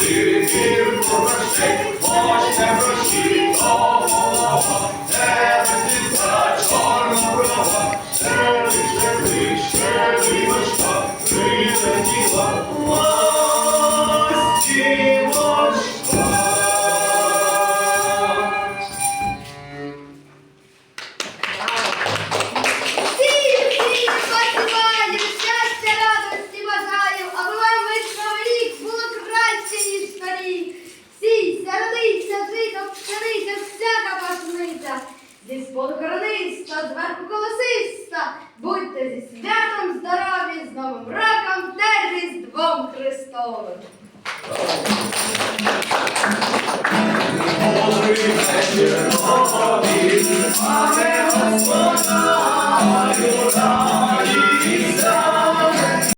ти вірку зі споду корониста, зверху колосиста, будьте зі святом здорові, з новим роком та різдвом Христовим. Добрий вечір, Господи,